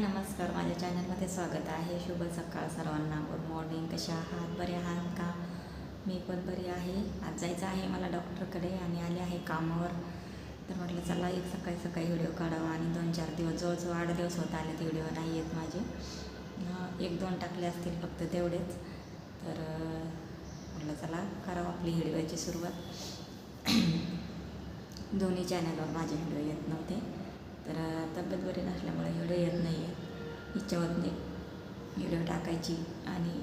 नमस्कार माझ्या चॅनलमध्ये स्वागत आहे. शुभ सकाळ सर्वांना. गुड मॉर्निंग कशा आहात? बरे आहात का? मी पण बरी आहे. आज जायचं आहे मला डॉक्टरकडे आणि आले आहे कामावर. तर म्हटलं चला एक सकाळी सकाळी व्हिडिओ काढावा आणि दोन चार दिवस जवळजवळ आठ दिवस होत आले ते व्हिडिओ नाही येत माझे. एक दोन टाकले असतील फक्त तेवढेच. तर म्हटलं चला करावं आपली व्हिडिओची सुरुवात. दोन्ही चॅनलवर माझे व्हिडिओ येत नव्हते. तर तब्येत बरी नसल्यामुळे आहे इच्छा टाकायची आणि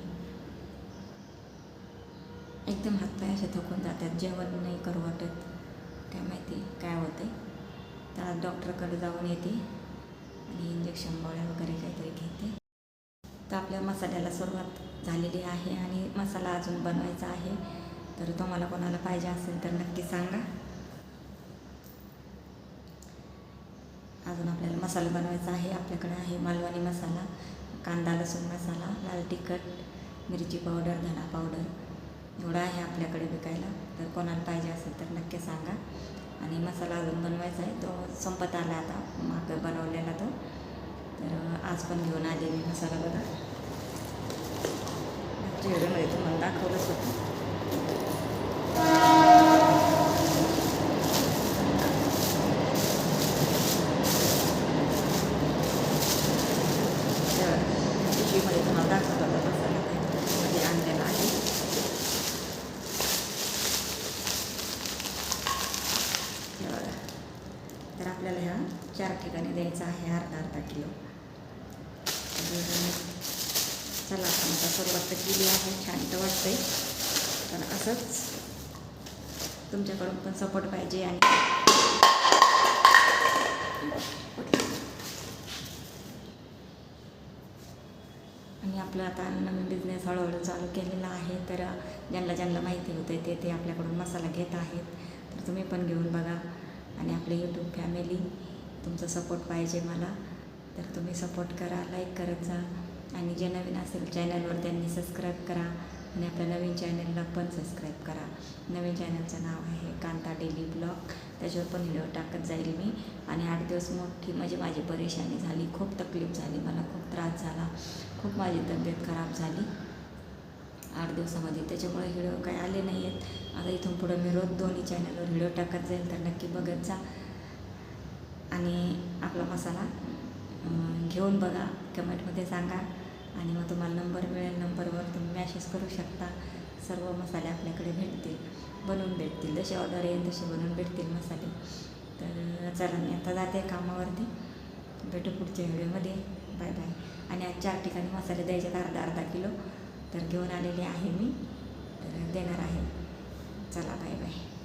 एकदम हातपाय असे थकून जातात. जेवण नाही करू वाटत. काय माहिती काय होते तर डॉक्टरकडे जाऊन येते आणि इंजेक्शन गोळ्या वगैरे काहीतरी घेते. तर आपल्या मसाल्याला सुरुवात झालेली आहे आणि मसाला अजून बनवायचा आहे. तर तुम्हाला कोणाला पाहिजे असेल तर नक्की सांगा. अजून आपल्याला मसाला बनवायचा आहे आपल्याकडे आहे मालवणी मसाला कांदा लसूण मसाला लाल तिखट मिरची पावडर धना पावडर एवढा आहे आपल्याकडे विकायला. तर कोणाला पाहिजे असेल तर नक्की सांगा. आणि मसाला अजून बनवायचा आहे तो संपत आला आता माग बनवलेला तो. तर आज पण घेऊन आले मी मसाला बघा. व्हिडिओमध्ये म्हणजे तुम्हाला दाखवलंच होतं तर पिशवीमध्ये तुम्हाला दाखवत होता मसाला मध्ये आणलेला आहे तर आपल्याला ह्या चार ठिकाणी द्यायचा आहे अर्धा अर्धा किलो चला आपण आता सुरुवात केली आहे छान तर वाटतंय पण असंच तुमच्याकडून पण सपोर्ट पाहिजे आणि आणि आपलं आता नवीन बिझनेस हळूहळू चालू केलेला आहे. तर ज्यांना ज्यांना माहिती होते ते ते आपल्याकडून मसाला घेत आहेत. तर तुम्ही पण घेऊन बघा. आणि आपले यूट्यूब फॅमिली तुमचा सपोर्ट पाहिजे मला. तर तुम्ही सपोर्ट करा लाईक करत जा. आणि जे नवीन असेल चॅनलवर त्यांनी सबस्क्राईब करा. आणि आपल्या नवीन चॅनलला पण सबस्क्राईब करा. नवीन चॅनलचं नाव आहे कांता डेली ब्लॉग त्याच्यावर पण व्हिडिओ टाकत जाईल मी. आणि आठ दिवस मोठी म्हणजे माझी परेशानी झाली खूप तकलीफ झाली मला खूप त्रास झाला. खूप माझी तब्येत खराब झाली. आठ दिवसामध्ये. त्याच्यामुळे व्हिडिओ काही आले नाही आहेत आता इथून पुढं मी रोज दोन्ही चॅनलवर व्हिडिओ टाकत जाईल तर नक्की बघत जा. आणि आपला मसाला घेऊन बघा. कमेंटमध्ये सांगा. आणि मग तुम्हाला नंबर मिळेल नंबरवर तुम्ही मॅसेज करू शकता. सर्व मसाले आपल्याकडे भेटतील बनवून भेटतील. जसे ऑर्डर येईल तसे बनवून भेटतील मसाले. तर चला मी आता जाते कामावरती. भेटू पुढच्या व्हिडिओमध्ये. बाय बाय आणि आज चार ठिकाणी मसाले द्यायचे अर्धा अर्धा किलो. तर घेऊन आलेले आहे मी. तर देणार आहे. चला बाय बाय